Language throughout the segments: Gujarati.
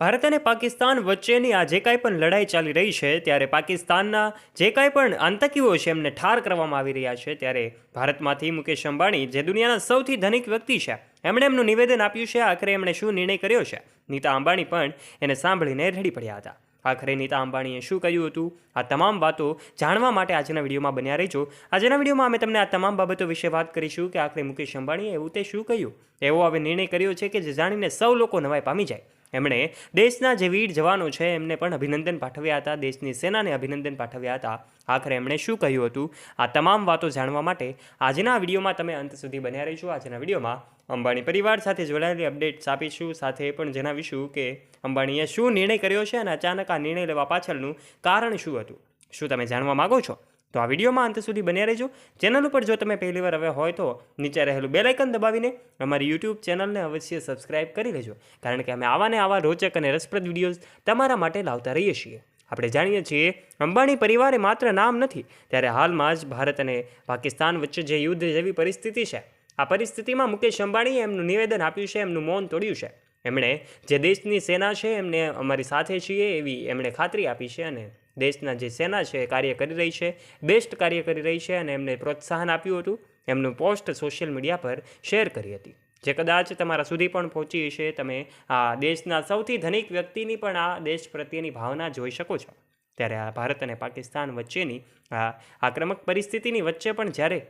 ભારત અને પાકિસ્તાન વચ્ચેની આ જે કાંઈ પણ લડાઈ ચાલી રહી છે, ત્યારે પાકિસ્તાનના જે કાંઈ પણ આતંકીઓ છે, એમને ઠાર કરવામાં આવી રહ્યા છે. ત્યારે ભારતમાંથી મુકેશ અંબાણી, જે દુનિયાના સૌથી ધનિક વ્યક્તિ છે, એમણે એમનું નિવેદન આપ્યું છે. આખરે એમણે શું નિર્ણય કર્યો છે? નીતા અંબાણી પણ એને સાંભળીને રેડી પડ્યા હતા. આખરે નીતા અંબાણીએ શું કહ્યું હતું? આ તમામ વાતો જાણવા માટે આજના વિડીયોમાં બન્યા રહેજો. આજના વિડીયોમાં અમે તમને આ તમામ બાબતો વિશે વાત કરીશું કે આખરે મુકેશ અંબાણીએ એવું તે શું કહ્યું? એવો હવે નિર્ણય કર્યો છે કે જે જાણીને સૌ લોકો નવાઈ પામી જાય. એમણે દેશના જે વીર જવાનો છે, એમને પણ અભિનંદન પાઠવ્યા હતા. દેશની સેનાને અભિનંદન પાઠવ્યા હતા. આખરે એમણે શું કહ્યું હતું? આ તમામ વાતો જાણવા માટે આજના વિડીયોમાં તમે અંત સુધી બન્યા રહીશું આજના વિડીયોમાં અંબાણી પરિવાર સાથે જોડાયેલી અપડેટ્સ આપીશું. સાથે પણ જણાવીશું કે અંબાણીએ શું નિર્ણય કર્યો છે અને અચાનક આ નિર્ણય લેવા પાછળનું કારણ શું હતું? શું તમે જાણવા માગો છો? તો આ વિડીયોમાં અંત સુધી બન્યા રહેજો. ચેનલ ઉપર જો તમે પહેલીવાર હવે હોય તો નીચે રહેલું બેલાઇકન દબાવીને અમારી યુટ્યુબ ચેનલને અવશ્ય સબસ્ક્રાઇબ કરી લેજો. કારણ કે અમે આવા ને આવા રોચક અને રસપ્રદ વિડીયોઝ તમારા માટે લાવતા રહીએ છીએ. આપણે જાણીએ છીએ, અંબાણી પરિવારે માત્ર નામ નથી, ત્યારે હાલમાં જ ભારત અને પાકિસ્તાન વચ્ચે જે યુદ્ધ જેવી પરિસ્થિતિ છે, આ પરિસ્થિતિમાં મુકેશ અંબાણીએ એમનું નિવેદન આપ્યું છે, એમનું મૌન તોડ્યું છે. એમણે જે દેશની સેના છે, એમને અમારી સાથે છીએ એવી એમણે ખાતરી આપી છે અને દેશના જે સેના છે કાર્ય કરી રહી છે, બેસ્ટ કાર્ય કરી રહી છે અને એમને પ્રોત્સાહન આપ્યું હતું, એમનું પોસ્ટ સોશિયલ મીડિયા પર શેર કરી હતી. જે કદાચ તમારા સુધી પણ પહોંચી હશે, તમે આ દેશના સૌથી ધનિક વ્યક્તિની પણ આ દેશ પ્રત્યેની ભાવના જોઈ શકો છો. ત્યારે આ ભારત અને પાકિસ્તાન વચ્ચેની આ આક્રમક પરિસ્થિતિની વચ્ચે પણ જ્યારે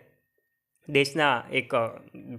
દેશના એક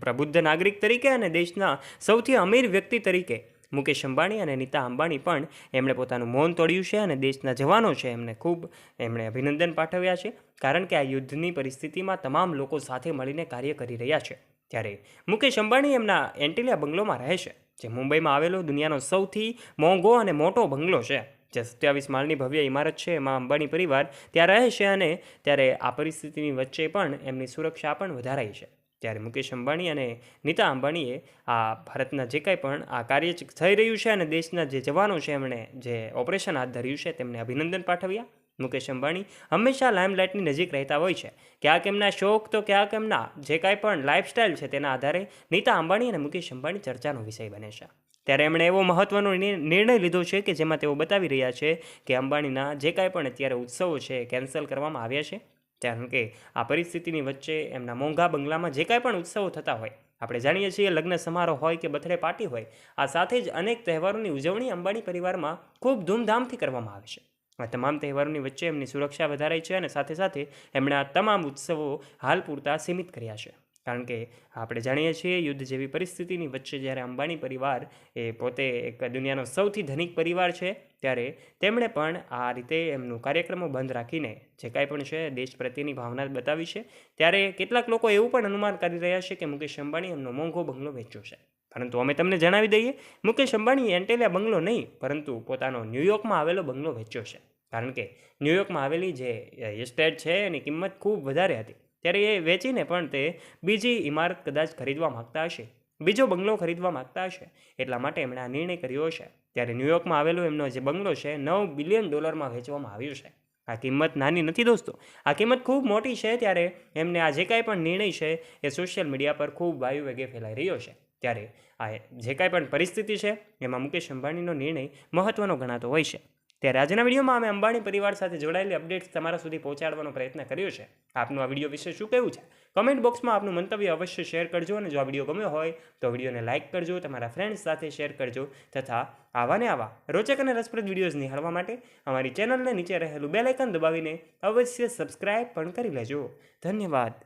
પ્રબુદ્ધ નાગરિક તરીકે અને દેશના સૌથી અમીર વ્યક્તિ તરીકે મુકેશ અંબાણી અને નીતા અંબાણી પણ એમણે પોતાનું મૌન તોડ્યું છે અને દેશના જવાનો છે. એમને ખૂબ એમણે અભિનંદન પાઠવ્યા છે, કારણ કે આ યુદ્ધની પરિસ્થિતિમાં તમામ લોકો સાથે મળીને કાર્ય કરી રહ્યા છે. ત્યારે મુકેશ અંબાણી એમના એન્ટિલિયા બંગલોમાં રહે છે, જે મુંબઈમાં આવેલો દુનિયાનો સૌથી મોંઘો અને મોટો બંગલો છે. જે સત્યાવીસ માળની ભવ્ય ઇમારત છે, એમાં અંબાણી પરિવાર ત્યાં રહે છે અને ત્યારે આ પરિસ્થિતિની વચ્ચે પણ એમની સુરક્ષા પણ વધારાઈ છે. ત્યારે મુકેશ અંબાણી અને નીતા અંબાણીએ આ ભારતના જે કાંઈ પણ આ કાર્ય થઈ રહ્યું છે અને દેશના જે જવાનો છે એમણે જે ઓપરેશન હાથ ધર્યું છે તેમને અભિનંદન પાઠવ્યા. મુકેશ અંબાણી હંમેશા લાઇમલાઇટની નજીક રહેતા હોય છે. ક્યાંક એમના શોખ તો ક્યાંક એમના જે કાંઈ પણ લાઇફસ્ટાઇલ છે તેના આધારે નીતા અંબાણી અને મુકેશ અંબાણી ચર્ચાનો વિષય બને છે. ત્યારે એમણે એવો મહત્વનો નિર્ણય લીધો છે કે જેમાં તેઓ બતાવી રહ્યા છે કે અંબાણીના જે કાંઈ પણ અત્યારે ઉત્સવો છે કેન્સલ કરવામાં આવ્યા છે. કારણ કે આ પરિસ્થિતિની વચ્ચે એમના મોંઘા બંગલામાં જે કાંઈ પણ ઉત્સવો થતા હોય, આપણે જાણીએ છીએ લગ્ન સમારોહ હોય કે બર્થડે પાર્ટી હોય, આ સાથે જ અનેક તહેવારોની ઉજવણી અંબાણી પરિવારમાં ખૂબ ધૂમધામથી કરવામાં આવે છે. આ તમામ તહેવારોની વચ્ચે એમની સુરક્ષા વધારાઈ છે અને સાથે સાથે એમણે આ તમામ ઉત્સવો હાલ પૂરતા સીમિત કર્યા છે. કારણ કે આપણે જાણીએ છીએ યુદ્ધ જેવી પરિસ્થિતિની વચ્ચે જ્યારે અંબાણી પરિવાર એ પોતે એક દુનિયાનો સૌથી ધનિક પરિવાર છે, ત્યારે તેમણે પણ આ રીતે એમનું કાર્યક્રમો બંધ રાખીને જે કાંઈ પણ છે દેશ પ્રત્યેની ભાવના બતાવી છે, ત્યારે કેટલાક લોકો એવું પણ અનુમાન કરી રહ્યા છે કે મુકેશ અંબાણી એમનો મોંઘો બંગલો વેચ્યો છે. પરંતુ અમે તમને જણાવી દઈએ, મુકેશ અંબાણીએ એન્ટેલિયા બંગલો નહીં, પરંતુ પોતાનો ન્યૂયોર્કમાં આવેલો બંગલો વેચ્યો છે. કારણ કે ન્યૂયોર્કમાં આવેલી જે એસ્ટેટ છે એની કિંમત ખૂબ વધારે હતી. ત્યારે એ વેચીને પણ તે બીજી ઇમારત કદાચ ખરીદવા માગતા હશે, બીજો બંગલો ખરીદવા માગતા હશે, એટલા માટે એમણે આ નિર્ણય કર્યો છે. ત્યારે ન્યૂયોર્કમાં આવેલો એમનો જે બંગલો છે, નવ બિલિયન ડોલરમાં વેચવામાં આવ્યું છે. આ કિંમત નાની નથી દોસ્તો, આ કિંમત ખૂબ મોટી છે ત્યારે એમને આ જે કાંઈ પણ નિર્ણય છે એ સોશિયલ મીડિયા પર ખૂબ વાયુ વેગે ફેલાઈ રહ્યો છે. ત્યારે આ જે કાંઈ પણ પરિસ્થિતિ છે, એમાં મુકેશ અંબાણીનો નિર્ણય મહત્ત્વનો ગણાતો હોય છે. ત્યારે આજના વિડીયોમાં અમે અંબાણી પરિવાર સાથે જોડાયેલી અપડેટ્સ તમારા સુધી પહોંચાડવાનો પ્રયત્ન કર્યો છે. આપનું આ વીડિયો વિશે શું કહેવું છે? કમેન્ટ બોક્સમાં આપનું મંતવ્ય અવશ્ય શેર કરજો અને જો આ વીડિયો ગમ્યો હોય, તો વિડીયોને લાઇક કરજો, તમારા ફ્રેન્ડ્સ સાથે શેર કરજો તથા આવા ને આવા રોચક અને રસપ્રદ વિડીયોઝ નિહાળવા માટે અમારી ચેનલને નીચે રહેલું બેલાઇકન દબાવીને અવશ્ય સબસ્ક્રાઇબ પણ કરી લેજો. ધન્યવાદ.